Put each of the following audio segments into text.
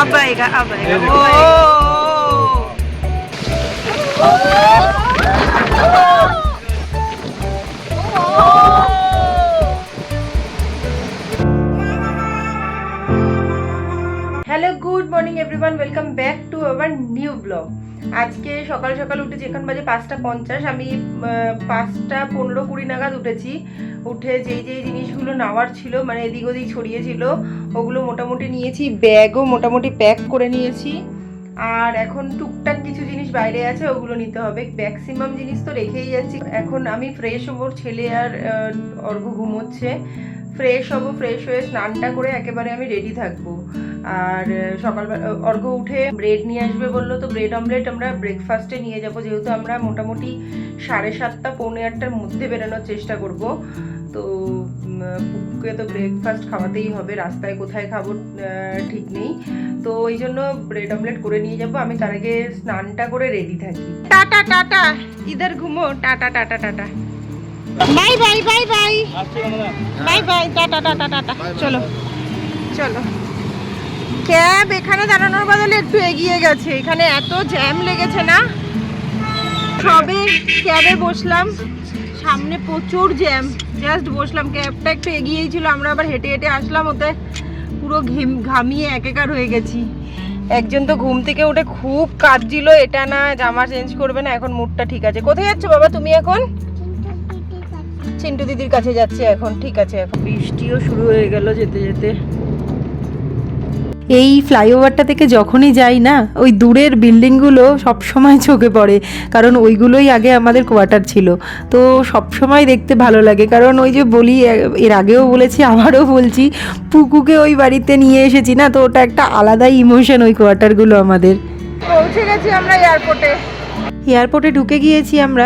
ಅಬ್ಬಾಯಿಗ ಅಬ್ಬಾಯಿಗ hello good morning everyone welcome back to our new blog আজকে সকাল সকাল উঠেছি এখন বাজে পাঁচটা পঞ্চাশ, আমি পাঁচটা পনেরো কুড়ি নাগাদ উঠেছি। উঠে যেই যেই জিনিসগুলো নেওয়ার ছিল মানে এদিক ওদিক ছড়িয়েছিল ওগুলো মোটামুটি নিয়েছি, ব্যাগও মোটামুটি প্যাক করে নিয়েছি। আর এখন টুকটাক কিছু জিনিস বাইরে আছে, ওগুলো নিতে হবে। ম্যাক্সিমাম জিনিস তো রেখেই যাচ্ছি। এখন আমি ফ্রেশ হব, ছেলে আর অর্ঘ ঘুমোচ্ছে। ফ্রেশ হব, ফ্রেশ হয়ে স্নানটা করে একেবারে আমি রেডি থাকব। আর সকালবেলা অর্ঘ উঠে ব্রেড নিয়ে আসবে বলল তো ব্রেড অমলেট আমরা ব্রেকফাস্টে নিয়ে যাব। যেহেতু আমরা মোটামুটি সাড়ে সাতটা পৌনে আটটার মধ্যে বেরোনোর চেষ্টা করব তো পুকুকে তো ব্রেকফাস্ট খাওয়াতেই হবে রাস্তায় কোথায় খাব ঠিক নেই। তো ওই জন্য ব্রেড অমলেট করে নিয়ে যাব। আমি তার আগে স্নানটা করে রেডি থাকি। টাটা টাটা ইধার ঘুমো tata tata tata. Bye bye bye bye. Bye bye tata tata tata. চলো চলো। ক্যাব এখানে দাঁড়ানোর বদলে একটু এগিয়ে গেছে। এখানে এত জ্যাম লেগেছে না? সবে ক্যাবে বসলাম। সামনে প্রচুর জ্যাম। জাস্ট বসলাম। ক্যাবটা একটু এগিয়েই ছিল। আমরা আবার হেঁটে হেঁটে আসলাম। ওতে পুরো ঘিম ঘামিয়ে একেকার হয়ে গেছি। একজন তো ঘুম থেকে উঠে খুব কাঁদছিল। এটা না জামা চেঞ্জ করবে না। এখন মুডটা ঠিক আছে। কোথায় যাচ্ছ বাবা তুমি এখন? চিন্টু দিদির কাছে যাচ্ছে। এখন। ঠিক আছে এখন বৃষ্টিও শুরু হয়ে গেল যেতে যেতে। এই ফ্লাইওভারটা থেকে যখনই যাই না, ওই দূরের বিল্ডিংগুলো সবসময় চোখে পড়ে, কারণ ওইগুলোই আগে আমাদের কোয়ার্টার ছিল। তো সবসময় দেখতে ভালো লাগে, কারণ ওই যে বলি এর আগেও বলেছি, আবারও বলছি, পুকুকে ওই বাড়িতে নিয়ে এসেছি না, তো ওটা একটা আলাদাই ইমোশন ওই কোয়ার্টারগুলো আমাদের। পৌঁছে গেছি আমরা এয়ারপোর্টে এয়ারপোর্টে ঢুকে গিয়েছি আমরা।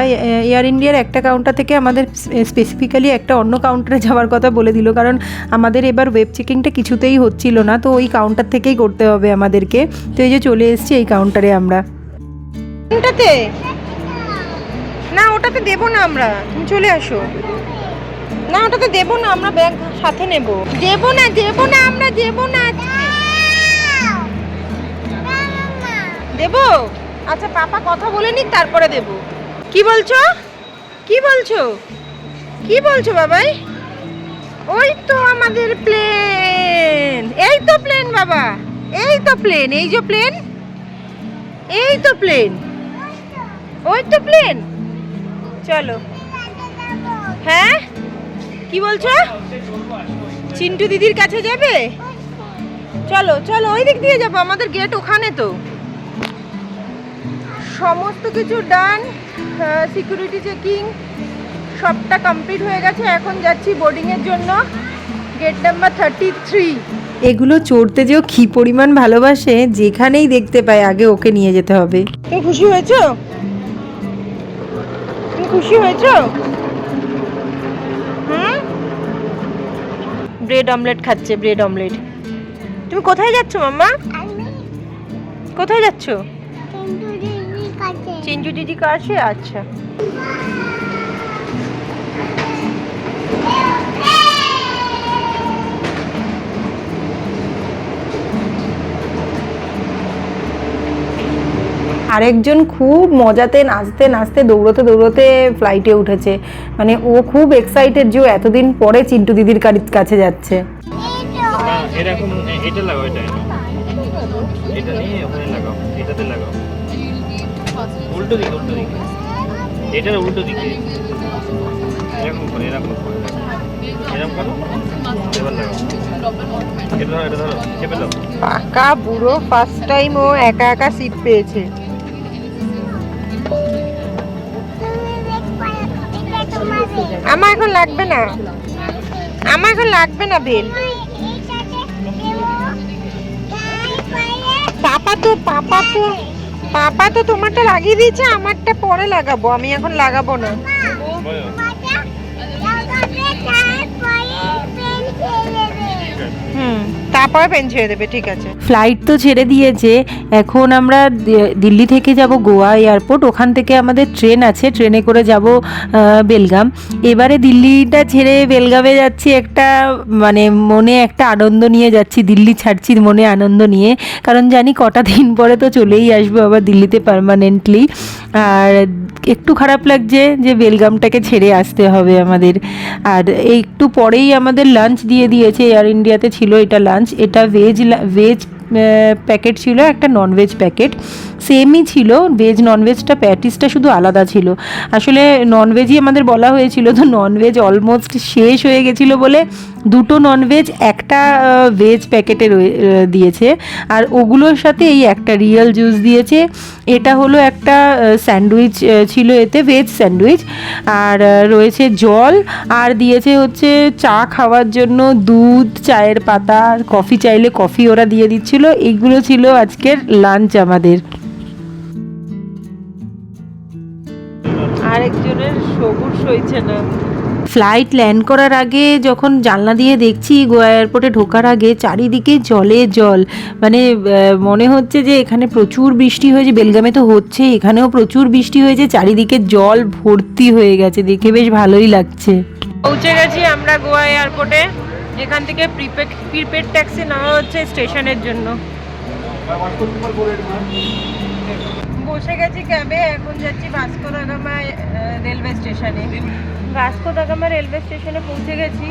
এয়ার ইন্ডিয়ার একটা কাউন্টার থেকে আমাদের স্পেসিফিক্যালি একটা অন্য কাউন্টারে যাওয়ার কথা বলে দিল, কারণ আমাদের এবার ওয়েব চেকিংটা কিছুতেই হচ্ছিল না, তো ওই কাউন্টার থেকেই করতে হবে আমাদেরকে। তো এই যে চলে এসেছি এই কাউন্টারে আমরা। কোনটাতে? না, ওটাতে দেবো না আমরা। তুমি চলে আসো। না, ওটাতে দেবো না, আমরা ব্যাগ সাথে নেব। দেবো না দেবো না, আমরা দেবো না। দেবো? আচ্ছা পাপা কথা বলে নিক, তারপরে দেব। কি বলছো? কি বলছো? কি বলছো বাবাই? ওই তো আমাদের প্লেন। এই তো প্লেন বাবা। এই তো প্লেন। এই যে প্লেন, এই তো প্লেন। ওই তো প্লেন। চলো। হ্যাঁ? কি বলছো? চিন্টু দিদির কাছে যাবে? চলো চলো, ওই দিক দিয়ে যাব। আমাদের গেট ওখানে তো। সমস্ত কিছু ডান সিকিউরিটি চেকিং সবটা কমপ্লিট হয়ে গেছে। এখন যাচ্ছি বোর্ডিংয়ের জন্য। গেট নাম্বার থার্টি থ্রি এগুলো চড়তে যেও কি পরিমাণ ভালোবাসে যেখানেই দেখতে পায় আগে ওকে নিয়ে যেতে হবে। তুমি খুশি হয়েছো? তুমি খুশি হয়েছো? হুম? ব্রেড অমলেট খাচ্ছে ব্রেড অমলেট তুমি কোথায় যাচ্ছ মাম্মা? কোথায় যাচ্ছ? চিঞ্জু দিদি কাছে? আচ্ছা। আরেকজন খুব মজাতে নাচতে নাচতে দৌড়তে দৌড়তে ফ্লাইটে উঠেছে। মানে ও খুব এক্সাইটেড যে ও এতদিন পরে চিন্টু দিদির কাছে যাচ্ছে। এরকম এটা লাগাও এটা। এটা নিয়ে ওখানে লাগাও এটাতে লাগাও। উল্টো দিকে উল্টো দিকে। এটার উল্টো দিকে? এরকম করে এরকম করে এরকম করো। এবার লাগাও এটা ধরো এটা ধরো চেপে দাও। পাকা বুড়ো ফার্স্ট টাইম ও একা একা সিট পেয়েছে। আমার এখন লাগবে না। আমার এখন লাগবে না বেল পাপা তো পাপা তো পাপা তো তোমারটা লাগিয়ে দিয়েছে আমারটা পরে লাগাবো আমি এখন লাগাবো না। হুম। তারপরে প্লেন ছেড়ে দেবে, ঠিক আছে। ফ্লাইট তো ছেড়ে দিয়েছে। এখন আমরা দিল্লি থেকে যাব গোয়া এয়ারপোর্ট ওখান থেকে আমাদের ট্রেন আছে। ট্রেনে করে যাব বেলগাম। এবারে দিল্লিটা ছেড়ে বেলগামে যাচ্ছি একটা মানে মনে একটা আনন্দ নিয়ে যাচ্ছি। দিল্লি ছাড়ছি মনে আনন্দ নিয়ে। কারণ জানি কটা দিন পরে তো চলেই আসব আবার দিল্লিতে পারমানেন্টলি আর একটু খারাপ লাগছে যে বেলগামটাকে ছেড়ে আসতে হবে আমাদের। আর একটু পরেই আমাদের লাঞ্চ দিয়ে দিয়েছে এয়ার ইন্ডিয়াতে ছিল এটা লাঞ্চ এটা ভেজ ভেজ প্যাকেট ছিল, একটা ননভেজ প্যাকেট সেমই ছিল ভেজ ননভেজটা প্যাটিসটা শুধু আলাদা ছিল। আসলে ননভেজই আমাদের বলা হয়েছিল, তো ননভেজ অলমোস্ট শেষ হয়ে গেছিল বলে দুটো ননভেজ একটা ভেজ প্যাকেটে দিয়েছে। আর ওগুলোর সাথে এই একটা রিয়েল জুস দিয়েছে। এটা হলো একটা স্যান্ডউইচ ছিল এতে ভেজ স্যান্ডউইচ। আর রয়েছে জল। আর দিয়েছে হচ্ছে চা খাওয়ার জন্য দুধ, চায়ের পাতা কফি চাইলে কফি ওরা দিয়ে দিচ্ছিল। এইগুলো ছিল আজকের লাঞ্চ আমাদের। আরেকজনের সবুজ সইছে না। ফ্লাইট ল্যান্ড করার আগে যখন জানলা দিয়ে দেখছি গোয়া এয়ারপোর্টে ঢোকার আগে চারিদিকে জলে জল। মানে মনে হচ্ছে যে এখানে প্রচুর বৃষ্টি হয়েছে, বেলগামে তো হচ্ছে এখানেও প্রচুর বৃষ্টি হয়েছে, চারিদিকে জল ভর্তি হয়ে গেছে। দেখে বেশ ভালোই লাগছে। পৌঁছে গেছি আমরা গোয়া এয়ারপোর্টে এখান থেকে প্রিপেড প্রিপেড ট্যাক্সি নেওয়া হচ্ছে স্টেশনের জন্য। বসে গেছি ক্যাবে, এখন যাচ্ছি ভাস্কো দা গামা রেলওয়ে স্টেশনে। ভাস্কো দা গামা রেলওয়ে স্টেশনে পৌঁছে গেছি,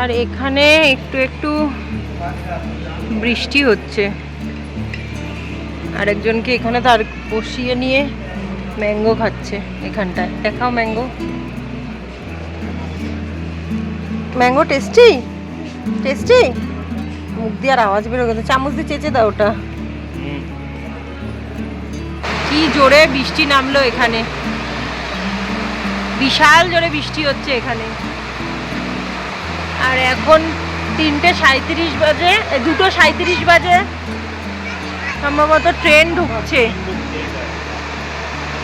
আর এখানে একটু একটু বৃষ্টি হচ্ছে। আরেকজনকে এখানে তার বসিয়ে নিয়ে ম্যাঙ্গো খাচ্ছে এখানটায়। দেখাও ম্যাঙ্গো। Mango tasty? টেস্টি? মুখ দিয়ে আর আওয়াজ বেরো গেছে চামচ দিয়ে চেঁচে দাও ওটা। কি জোরে বৃষ্টি নামলো এখানে? বিশাল জোরে বৃষ্টি হচ্ছে এখানে। আর এখন তিনটে সাঁত্রিশ বাজে দুটো সাঁত্রিশ বাজে। সম্ভবত ট্রেন ঢুকছে।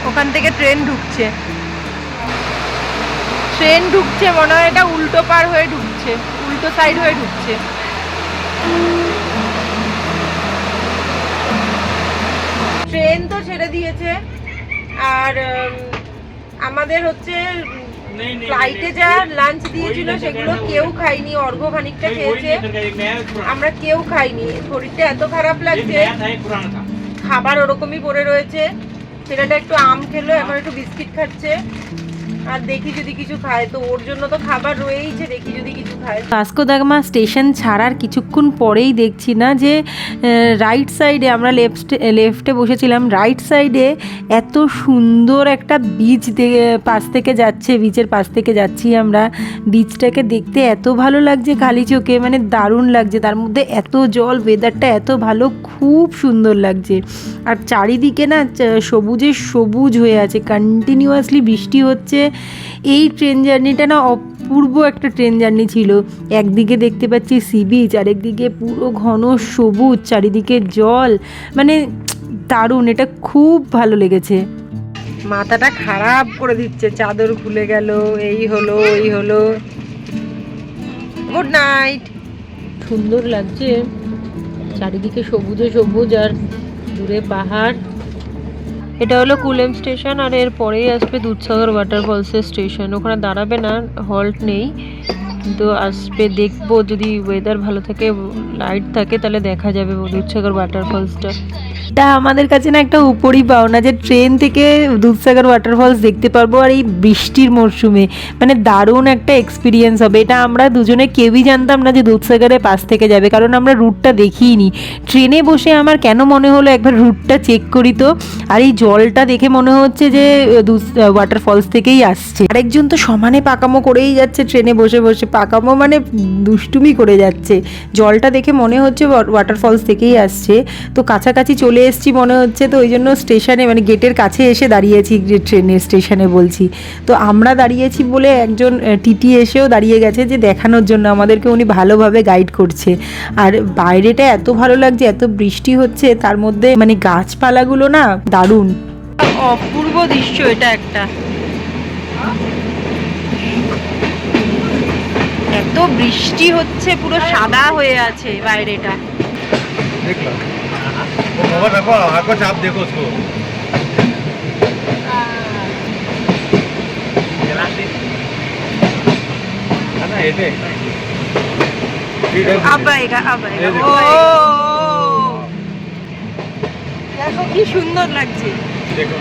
ওখান থেকে ট্রেন ঢুকছে। ট্রেন ঢুকছে, মনে হয় এটা উল্টো পার হয়ে ঢুকছে, উল্টো সাইড হয়ে ঢুকছে। ট্রেন তো ছেড়ে দিয়েছে। আর আমাদের হচ্ছে ফ্লাইটে যা লাঞ্চ দিয়েছিল সেগুলো কেউ খাইনি অর্ঘ খানিকটা খেয়েছে। আমরা কেউ খাইনি। শরীরটা এত খারাপ লাগছে। খাবার ওরকমই পড়ে রয়েছে। ছেলেটা একটু আম খেলো এখন একটু বিস্কিট খাচ্ছে। আর দেখি যদি কিছু খায়, তো ওর জন্য তো খাবার রয়েইছে, দেখি যদি কিছু খায়। ভাস্কো দাগমা স্টেশন ছাড়ার কিছুক্ষণ পরেই দেখছি না যে রাইট সাইডে আমরা লেফট লেফটে বসেছিলাম। রাইট সাইডে এত সুন্দর একটা বিচ পাশ থেকে যাচ্ছে বিচের পাশ থেকে যাচ্ছি আমরা। বিচটাকে দেখতে এত ভালো লাগছে খালি চোখে মানে দারুণ লাগছে। তার মধ্যে এত জল ওয়েদারটা এত ভালো, খুব সুন্দর লাগছে। আর চারিদিকে না সবুজে সবুজ হয়ে আছে। কন্টিনিউয়াসলি বৃষ্টি হচ্ছে। এই ট্রেন জার্নিটা না অপূর্ব একটা ট্রেন জার্নি ছিল। একদিকে দেখতে পাচ্ছি সি বিচ আরেকদিকে পুরো ঘন সবুজ চারিদিকে জল। মানে দারুণ এটা খুব ভালো লেগেছে। মাথাটা খারাপ করে দিচ্ছে চাদর খুলে গেল এই হলো এই হলো। গুড নাইট সুন্দর লাগছে চারিদিকে সবুজে সবুজ আর দূরে পাহাড়। এটা হলো কুলেম স্টেশন আর এরপরেই আসবে দুধসাগর ওয়াটারফলসের স্টেশন ওখানে দাঁড়াবে না হল্ট নেই। কিন্তু আসবে, দেখব। যদি ওয়েদার ভালো থাকে লাইট থাকে, তাহলে দেখা যাবে দুধসাগর ওয়াটারফলসটা এটা আমাদের কাছে না একটা উপরই পাওনা যে ট্রেন থেকে দুধসাগর ওয়াটারফলস দেখতে পারব আর এই বৃষ্টির মরশুমে। মানে দারুণ একটা এক্সপিরিয়েন্স হবে। এটা আমরা দুজনে কেউই জানতাম না যে দুধসাগরের পাশ থেকে যাবে, কারণ আমরা রুটটা দেখিইনি ট্রেনে বসে আমার কেন মনে হলো একবার রুটটা চেক করি তো? আর এই জলটা দেখে মনে হচ্ছে যে ওয়াটারফলস থেকেই আসছে। আরেকজন তো সমানে পাকামো করেই যাচ্ছে ট্রেনে বসে বসে। পাকামো মানে দুষ্টুমি করে যাচ্ছে। জলটা দেখে মনে হচ্ছে ওয়াটারফলস থেকেই আসছে। তো কাছাকাছি চলে এসেছি মনে হচ্ছে, তো ওই জন্য স্টেশনে মানে গেটের কাছে এসে দাঁড়িয়েছি ট্রেনের স্টেশনে বলছি। তো আমরা দাঁড়িয়েছি বলে একজন টিটি এসেও দাঁড়িয়ে গেছে যে দেখানোর জন্য। আমাদেরকে উনি ভালোভাবে গাইড করছে। আর বাইরেটা এত ভালো লাগছে, এত বৃষ্টি হচ্ছে, তার মধ্যে মানে গাছপালাগুলো না দারুণ। অপূর্ব দৃশ্য এটা একটা। এত এত বৃষ্টি হচ্ছে পুরো সাদা হয়ে আছে বাইরেটা देख लो वो कवर रखो आको चाप देखो उसको है ना ये देख अब आएगा अब आएगा ये ও देखो। দেখো কি সুন্দর লাগছে देखो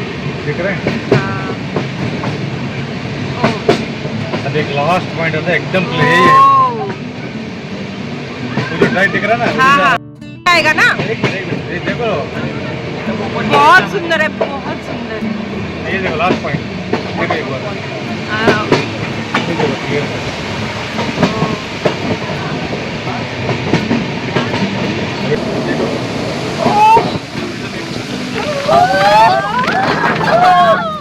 दिख रहे हैं देख लास्ट पॉइंट होता है एकदम क्लियर है तुझे टाइट दिख रहा ना? हाँ आएगा ना? एक मिनट देखो बहुत सुंदर है बहुत सुंदर। ये देखो लास्ट पॉइंट देखो एक बार। हाँ। देखो क्लियर Oh!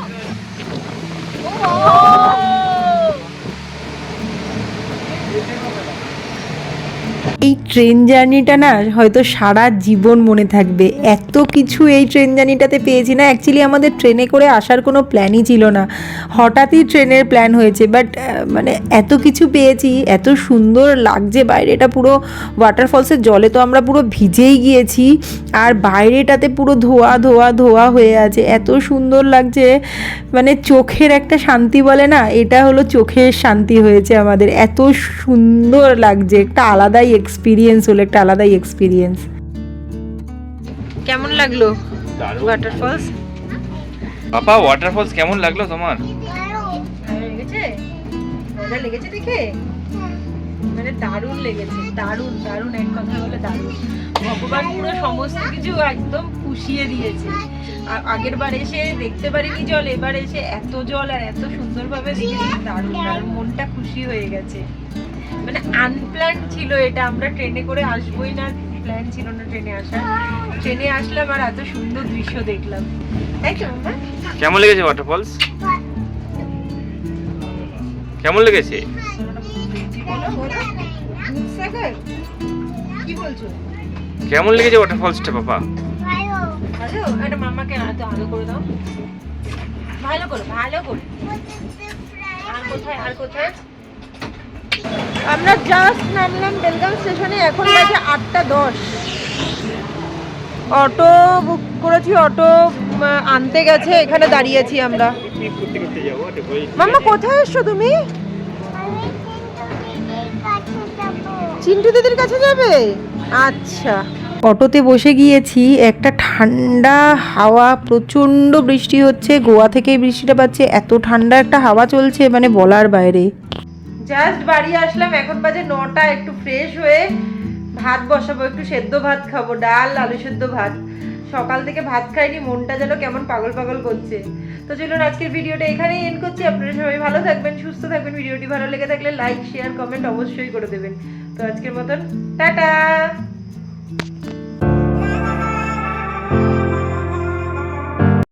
ট্রেন জার্নিটা না হয়তো সারা জীবন মনে থাকবে। এত কিছু এই ট্রেন জার্নিটাতে পেয়েছি না। অ্যাকচুয়ালি আমাদের ট্রেনে করে আসার কোনো প্ল্যানই ছিল না। হঠাৎই ট্রেনের প্ল্যান হয়েছে বাট মানে এত কিছু পেয়েছি, এত সুন্দর লাগছে বাইরেটা পুরো ওয়াটারফলসের জলে তো আমরা পুরো ভিজেই গিয়েছি। আর বাইরেটাতে পুরো ধোয়া ধোয়া ধোয়া হয়ে আছে। এত সুন্দর লাগছে। মানে চোখের একটা শান্তি বলে না? এটা হলো চোখের শান্তি হয়েছে আমাদের। এত সুন্দর লাগছে। একটা আলাদাই এক্সপিরিয়েন্স হলো একটা আলাদাই এক্সপিরিয়েন্স কেমন লাগল ওয়াটারফলস পাপা ওয়াটারফলস কেমন লাগল তোমার? লেগেছে? মজা লেগেছে দেখে? মানে দারুণ লেগেছে, দারুণ দারুণ, এক কথা বলে দারুণ। ভগবান পুরো সমস্ত কিছু একদম পুষিয়ে দিয়েছে। আর আগের বার এসে দেখতে পারিনি জল, এবার এসে এত জল আর এত সুন্দরভাবে দেখেছি দারুণ দারুণ, মনটা খুশি হয়ে গেছে। মানে আনপ্ল্যান ছিল এটা, আমরা ট্রেনে করে আসবোই না প্ল্যান ছিল না ট্রেনে আসা ট্রেনে আসলাম আর এত সুন্দর দৃশ্য দেখলাম। তাই তো কেমন লেগেছে ওয়াটারফলস কেমন লেগেছে? কি বলছো কেমন লেগেছে ওয়াটারফলসটা পাপা ভালো একটা মামাকে হাতে আলো করে দাও। ভালো করে ভালো করে। আর কোথায় আর কোথায়? আমরা জাস্ট নামলাম বেলগাম স্টেশনে এখন বাজে আটটা দশ। অটো বুক করেছি অটো আনতে গেছে এখানে দাঁড়িয়েছি আমরা। করতে করতে মাম্মা কোথায় এসছো তুমি? চিন্টু দিদির কাছে যাবে? আচ্ছা। অটোতে বসে গিয়েছি একটা ঠান্ডা হাওয়া প্রচণ্ড বৃষ্টি হচ্ছে গোয়া থেকে বৃষ্টিটা পাচ্ছে এত ঠান্ডা একটা হাওয়া চলছে মানে বলার বাইরে। জাস্ট বাড়ি আসলাম এখন বাজে নটা একটু ফ্রেশ হয়ে ভাত বসাবো একটু সেদ্ধ ভাত খাব ডাল আলু সেদ্ধ ভাত। সকাল থেকে ভাত খাইনি মনটা যেন কেমন পাগল পাগল করছে। তো চলুন আজকের ভিডিওটা এখানেই এন্ড করছি। আপনারা সবাই ভালো থাকবেন, সুস্থ থাকবেন। ভিডিওটি ভালো লেগে থাকলে লাইক শেয়ার কমেন্ট অবশ্যই করে দেবেন। তো আজকের মতন, টাটা!